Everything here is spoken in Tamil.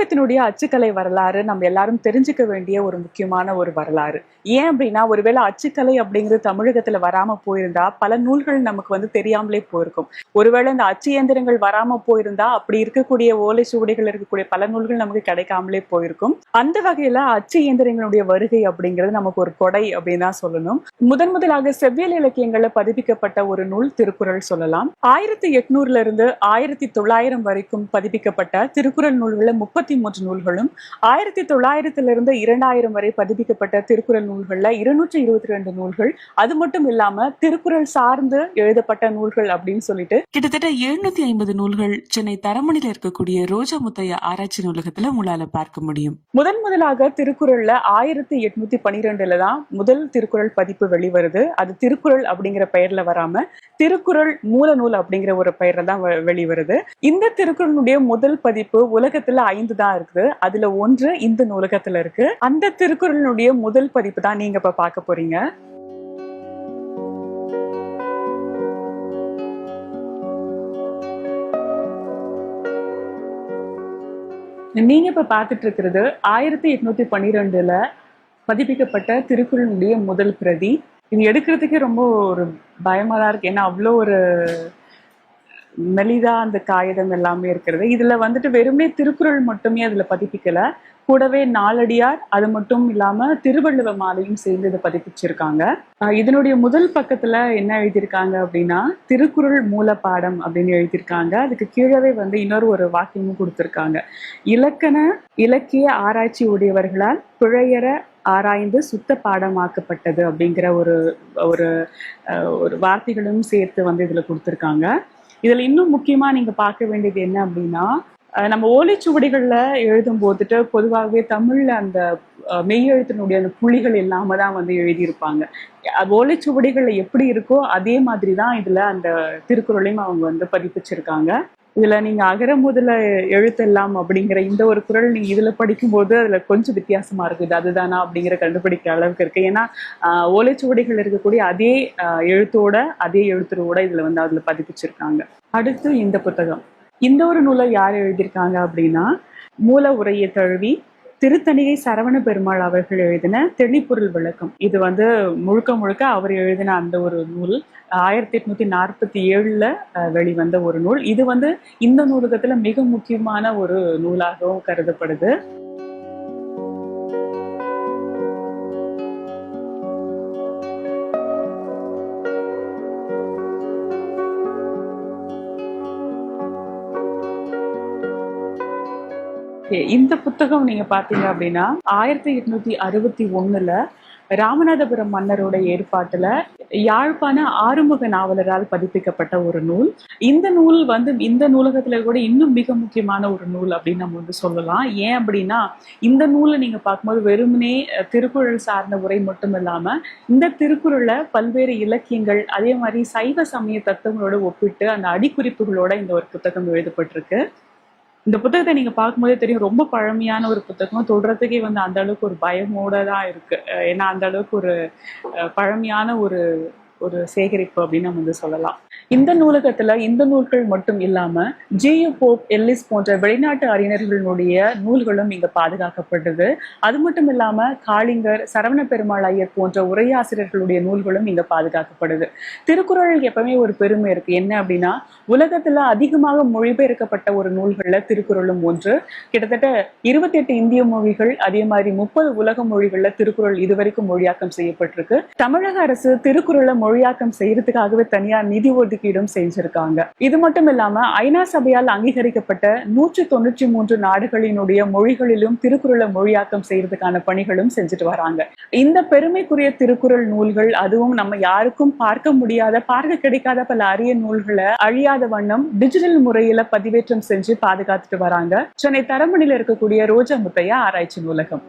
தமிழகத்தினுடைய அச்சுக்கலை வரலாறு நம்ம எல்லாரும் தெரிஞ்சுக்க வேண்டிய ஒரு முக்கியமான ஒரு வரலாறு. ஏன் அப்படின்னா ஒருவேளை அச்சுக்கலை அப்படிங்கிறது தமிழகத்துல வராம போயிருந்தா பல நூல்கள் நமக்கு வந்து தெரியாமலே போயிருக்கும். ஒருவேளை இந்த அச்சு இயந்திரங்கள் வராம போயிருந்தா அப்படி இருக்கக்கூடிய ஓலை சுவடிகள் இருக்கக்கூடிய பல நூல்கள் நமக்கு கிடைக்காமலே போயிருக்கும். அந்த வகையில அச்சு இயந்திரங்களுடைய வருகை அப்படிங்கிறது நமக்கு ஒரு கொடை அப்படின்னு தான் சொல்லணும். முதன் முதலாக செவ்வியல் இலக்கியங்கள்ல பதிப்பிக்கப்பட்ட ஒரு நூல் திருக்குறள் சொல்லலாம். ஆயிரத்தி எட்நூறுல இருந்து ஆயிரத்தி தொள்ளாயிரம் வரைக்கும் பதிப்பிக்கப்பட்ட திருக்குறள் நூல்களை முப்பத்தி மூன்று நூல்களும் ஆயிரத்தி தொள்ளாயிரத்திலிருந்து இரண்டாயிரம் வரை பதிப்பிக்கப்பட்ட திருக்குறள் நூல்களில் இருநூற்றி இருபத்தி ரெண்டு நூல்கள். அது மட்டும் இல்லாம திருக்குறள் சார்ந்து எழுதப்பட்ட நூல்கள் அப்படின்னு சொல்லிட்டு கிட்டத்தட்ட எழுநூத்தி ஐம்பது நூல்கள் சென்னை தரமணியில் இருக்கக்கூடிய ரோஜா முத்தையா ஆராய்ச்சி நூலகத்துல உங்களால பார்க்க முடியும். முதன் முதலாக திருக்குறள்ல ஆயிரத்தி எட்நூத்தி பனிரெண்டுல தான் முதல் திருக்குறள் பதிப்பு வெளிவருது. அது திருக்குறள் அப்படிங்கிற பெயர்ல வராம திருக்குறள் மூல நூல் அப்படிங்கிற ஒரு பெயர்ல தான் வெளிவருது. இந்த திருக்குறளுடைய முதல் பதிப்பு உலகத்துல ஐந்து தான் இருக்குது. அதுல ஒன்று இந்த நூலகத்துல இருக்கு. அந்த திருக்குறளுடைய முதல் பதிப்பு தான் நீங்க இப்ப பார்க்க போறீங்க. நீங்க இப்ப பார்த்துட்டு இருக்கிறது ஆயிரத்தி எட்நூத்தி பன்னிரெண்டுல பதிப்பிக்கப்பட்ட திருக்குறளுடைய முதல் பிரதி. இது எடுக்கிறதுக்கே ரொம்ப ஒரு பயமா தான் இருக்கு. ஏன்னா அவ்வளோ ஒரு மெலிதா அந்த காகிதம் எல்லாமே இருக்கிறது. இதுல வந்துட்டு வெறுமே திருக்குறள் மட்டுமே அதுல பதிப்பிக்கல. கூடவே நாலடியார் அது மட்டும் இல்லாம திருவள்ளுவ மாலையும் சேர்ந்து இதை பதிப்பிச்சிருக்காங்க. இதனுடைய முதல் பக்கத்துல என்ன எழுதியிருக்காங்க அப்படின்னா திருக்குறள் மூலப்பாடம் அப்படின்னு எழுதியிருக்காங்க. அதுக்கு கீழவே வந்து இன்னொரு ஒரு வாக்கியமும் கொடுத்திருக்காங்க. இலக்கண இலக்கிய ஆராய்ச்சி உடையவர்களால் பிழையற ஆராய்ந்து சுத்த பாடமாக்கப்பட்டது அப்படிங்கிற ஒரு ஒரு ஒரு வார்த்தைகளும் சேர்த்து வந்து இதுல கொடுத்திருக்காங்க. இதுல இன்னும் முக்கியமா நீங்க பார்க்க வேண்டியது என்ன அப்படின்னா நம்ம ஓலைச்சுவடிகள்ல எழுதும் போதுட்டு பொதுவாகவே தமிழ்ல அந்த மெய்யெழுத்தினுடைய அந்த புள்ளிகள் இல்லாமல் தான் வந்து எழுதியிருப்பாங்க. ஓலைச்சுவடிகளில் ஓலைச்சுவடிகள்ல எப்படி இருக்கோ அதே மாதிரி தான் இதுல அந்த திருக்குறளையும் அவங்க வந்து பதிப்பிச்சிருக்காங்க. இதுல நீங்க அகர முதல எழுத்தெல்லாம் அப்படிங்கிற இந்த ஒரு குறள் நீங்க இதுல படிக்கும்போது அதுல கொஞ்சம் வித்தியாசமா இருக்கு இது அதுதானா அப்படிங்கிற கண்டுபிடிக்கிற அளவுக்கு இருக்கு. ஏன்னா ஆஹ், ஓலைச்சுவடிகள் இருக்கக்கூடிய அதே ஆஹ், எழுத்தோட அதே எழுத்துருவோட இதுல வந்து அதுல பதிப்பிச்சிருக்காங்க. அடுத்து இந்த புத்தகம். இந்த ஒரு நூலை யார் எழுதியிருக்காங்க அப்படின்னா மூல உரையை தழுவி திருத்தணிகை சரவண பெருமாள் அவர்கள் எழுதின தெளிப்பொருள் விளக்கம். இது வந்து முழுக்க முழுக்க அவர் எழுதின அந்த ஒரு நூல். ஆயிரத்தி எட்நூத்தி நாற்பத்தி ஏழுல அஹ், வெளிவந்த ஒரு நூல். இது வந்து இந்த நூலகத்துல மிக முக்கியமான ஒரு நூலாகவும் கருதப்படுது. ஓகே இந்த புத்தகம் நீங்க பாத்தீங்க அப்படின்னா ஆயிரத்தி எட்நூத்தி அறுபத்தி ஒண்ணுல ராமநாதபுரம் மன்னரோட ஏற்பாட்டுல யாழ்ப்பாண ஆறுமுக நாவலரால் பதிப்பிக்கப்பட்ட ஒரு நூல். இந்த நூல் வந்து இந்த நூலகத்துல கூட இன்னும் மிக முக்கியமான ஒரு நூல் அப்படின்னு நம்ம வந்து சொல்லலாம். ஏன் அப்படின்னா இந்த நூலை நீங்க பார்க்கும்போது வெறுமனே திருக்குறள் சார்ந்த உரை மட்டும் இல்லாம இந்த திருக்குறளை பல்வேறு இலக்கியங்கள் அதே மாதிரி சைவ சமய தத்துவங்களோட ஒப்பிட்டு அந்த அடிக்குறிப்புகளோட இந்த ஒரு புத்தகம் எழுதப்பட்டிருக்கு. இந்த புத்தகத்தை நீங்க பார்க்கும்போதே தெரியும் ரொம்ப பழமையான ஒரு புத்தகம். தொடுறதுக்கே வந்து அந்த அளவுக்கு ஒரு பயமோட தான் இருக்கு. ஏன்னா அந்த அளவுக்கு ஒரு அஹ், பழமையான ஒரு ஒரு சேகரிப்பு அப்படின்னு நம்ம வந்து சொல்லலாம். இந்த நூலகத்துல இந்த நூல்கள் மட்டும் இல்லாம ஜியு போப் எல்லிஸ் போன்ற வெளிநாட்டு அறிஞர்களுடைய நூல்களும் இங்க பாதுகாக்கப்படுது. அது மட்டும் இல்லாம காளிங்கர் சரவண பெருமாள் ஐயர் போன்ற உரையாசிரியர்களுடைய நூல்களும் இங்க பாதுகாக்கப்படுது. திருக்குறள் எப்பவுமே ஒரு பெருமை இருக்கு. என்ன அப்படின்னா உலகத்துல அதிகமாக மொழிபெயர்க்கப்பட்ட ஒரு நூல்கள்ல திருக்குறளும் ஒன்று. கிட்டத்தட்ட இருபத்தி எட்டு இந்திய மொழிகள் அதே மாதிரி முப்பது உலக மொழிகள்ல திருக்குறள் இதுவரைக்கும் மொழியாக்கம் செய்யப்பட்டிருக்கு. தமிழக அரசு திருக்குறளை மொழியாக்கம் செய்யறதுக்காகவே தனியார் நிதி ஒதுக்கீடும் செஞ்சிருக்காங்க. இது மட்டும் இல்லாம ஐநா சபையால் அங்கீகரிக்கப்பட்ட நூற்று தொண்ணூற்றி மூன்று நாடுகளினுடைய மொழிகளிலும் திருக்குறளை மொழியாக்கம் செய்யறதுக்கான பணிகளும் செஞ்சுட்டு வராங்க. இந்த பெருமைக்குரிய திருக்குறள் நூல்கள் அதுவும் நம்ம யாருக்கும் பார்க்க முடியாத பார்க்க கிடைக்காத பல அரிய நூல்களை அழியாத வண்ணம் டிஜிட்டல் முறையில பதிவேற்றம் செஞ்சு பாதுகாத்துட்டு வராங்க. சென்னை தரமணியில இருக்கக்கூடிய ரோஜா முத்தையா ஆராய்ச்சி நூலகம்.